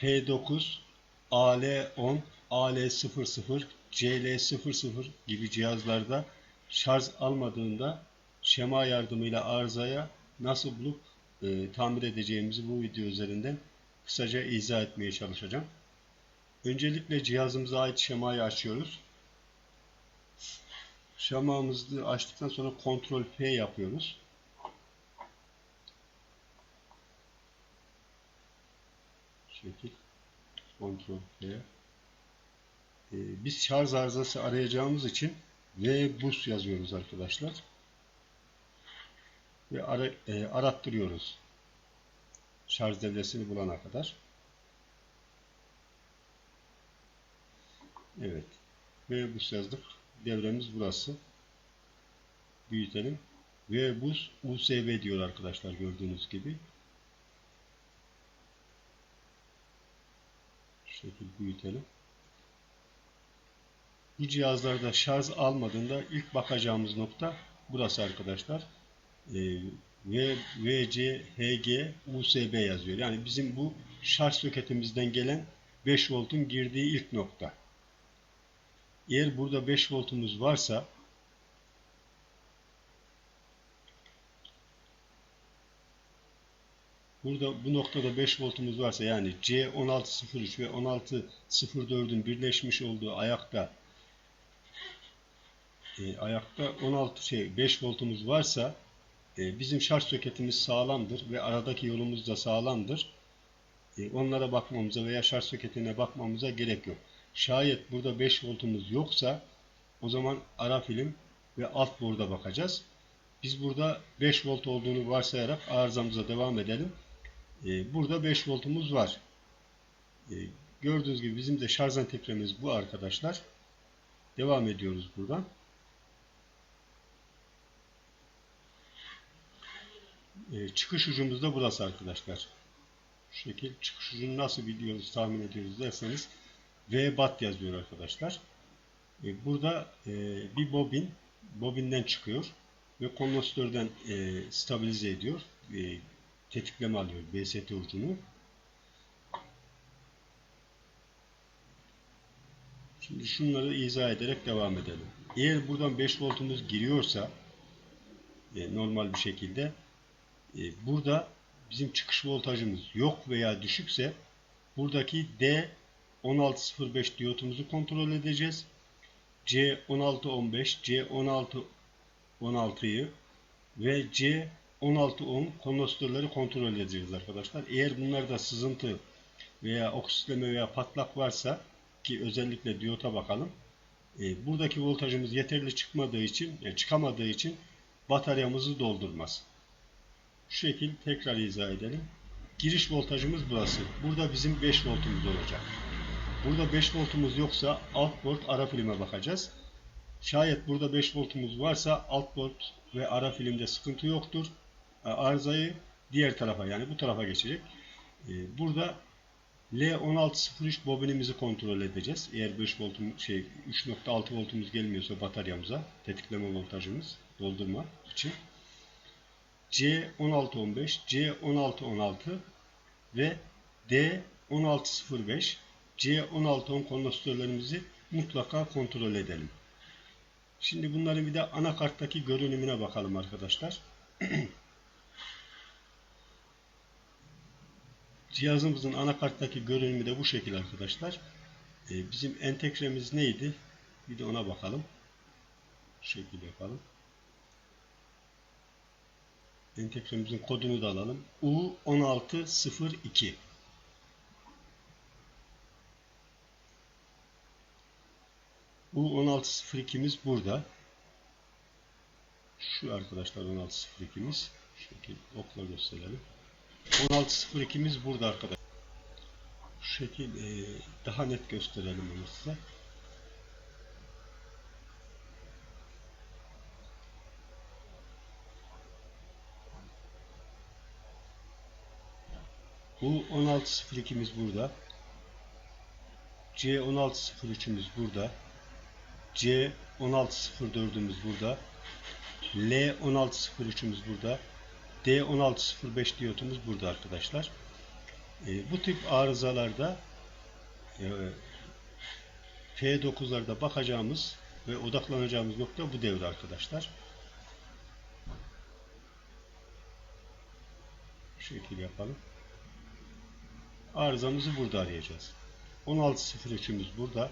P9, AL10, AL00, CL00 gibi cihazlarda şarj almadığında şema yardımıyla arızaya nasıl bulup e, tamir edeceğimizi bu video üzerinden kısaca izah etmeye çalışacağım. Öncelikle cihazımıza ait şemayı açıyoruz. Şemamızı açtıktan sonra Ctrl P yapıyoruz. Şekil Ctrl P. Ee, biz şarj arızası arayacağımız için V bus yazıyoruz arkadaşlar. Ve ara, e, arattırıyoruz. Şarj devresini bulana kadar. Evet. V bus yazdık. Devremiz burası. Büyütelim. V bus USB diyor arkadaşlar gördüğünüz gibi. Şu şekilde büyütelim. Bu cihazlarda şarj almadığında ilk bakacağımız nokta burası arkadaşlar. Ee, v, VC, HG, USB yazıyor. Yani bizim bu şarj soketimizden gelen 5 voltun girdiği ilk nokta. Eğer burada 5 voltumuz varsa Burada bu noktada 5 voltumuz varsa yani C1603 ve 1604'ün birleşmiş olduğu ayakta e, ayakta 16 şey 5 voltumuz varsa e, bizim şarj soketimiz sağlamdır ve aradaki yolumuz da sağlamdır. E, onlara bakmamıza veya şarj soketine bakmamıza gerek yok. Şayet burada 5 voltumuz yoksa o zaman ara film ve alt borda bakacağız. Biz burada 5 volt olduğunu varsayarak arızamıza devam edelim. Ee, burada 5 voltumuz var. Ee, gördüğünüz gibi bizim de şarj entegremiz bu arkadaşlar. Devam ediyoruz buradan. Ee, çıkış ucumuz da burası arkadaşlar. Şu şekil çıkış ucunu nasıl biliyoruz, tahmin ediyoruz derseniz V bat yazıyor arkadaşlar. Burada e, bir bobin bobinden çıkıyor ve kondansatörden e, stabilize ediyor. E, tetikleme alıyor BST ucunu. Şimdi şunları izah ederek devam edelim. Eğer buradan 5 voltumuz giriyorsa e, normal bir şekilde e, burada bizim çıkış voltajımız yok veya düşükse buradaki D 1605 diyotumuzu kontrol edeceğiz. C1615, C1616'yı ve C1610 kondansatörleri kontrol edeceğiz arkadaşlar. Eğer bunlarda sızıntı veya oksitleme veya patlak varsa ki özellikle diyota bakalım. E, buradaki voltajımız yeterli çıkmadığı için, yani çıkamadığı için bataryamızı doldurmaz. Şu şekil tekrar izah edelim. Giriş voltajımız burası. Burada bizim 5 voltumuz olacak. Burada 5 voltumuz yoksa alt port ara filme bakacağız. Şayet burada 5 voltumuz varsa alt port ve ara filmde sıkıntı yoktur. Arızayı diğer tarafa yani bu tarafa geçecek. Ee, burada L1603 bobinimizi kontrol edeceğiz. Eğer 5 voltum şey 3.6 voltumuz gelmiyorsa bataryamıza tetikleme voltajımız doldurma için C1615, C1616 ve D1605 C1610 kondansatörlerimizi mutlaka kontrol edelim. Şimdi bunların bir de anakarttaki görünümüne bakalım arkadaşlar. Cihazımızın anakarttaki görünümü de bu şekil arkadaşlar. Ee, bizim entegremiz neydi? Bir de ona bakalım. Şu şekilde yapalım. Entegremizin kodunu da alalım. U1602 U1602'miz burada. Şu arkadaşlar 1602'miz. Şu şekilde okla gösterelim. 1602'miz burada arkadaşlar. Şu şekil e, daha net gösterelim onu size. Bu 1602'miz burada. C1603'ümüz burada. C1604'ümüz burada. L1603'ümüz burada. D1605 diyotumuz burada arkadaşlar. E, bu tip arızalarda e, P9'larda bakacağımız ve odaklanacağımız nokta bu devre arkadaşlar. Şu şekilde yapalım. Arızamızı burada arayacağız. 16.03'ümüz burada.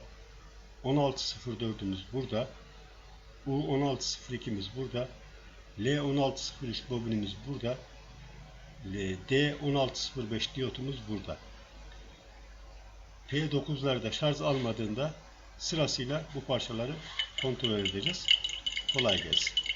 16.04'ümüz burada. U16.02'miz burada. L16.03 bobinimiz burada. D16.05 diyotumuz burada. P9'larda şarj almadığında sırasıyla bu parçaları kontrol edeceğiz. Kolay gelsin.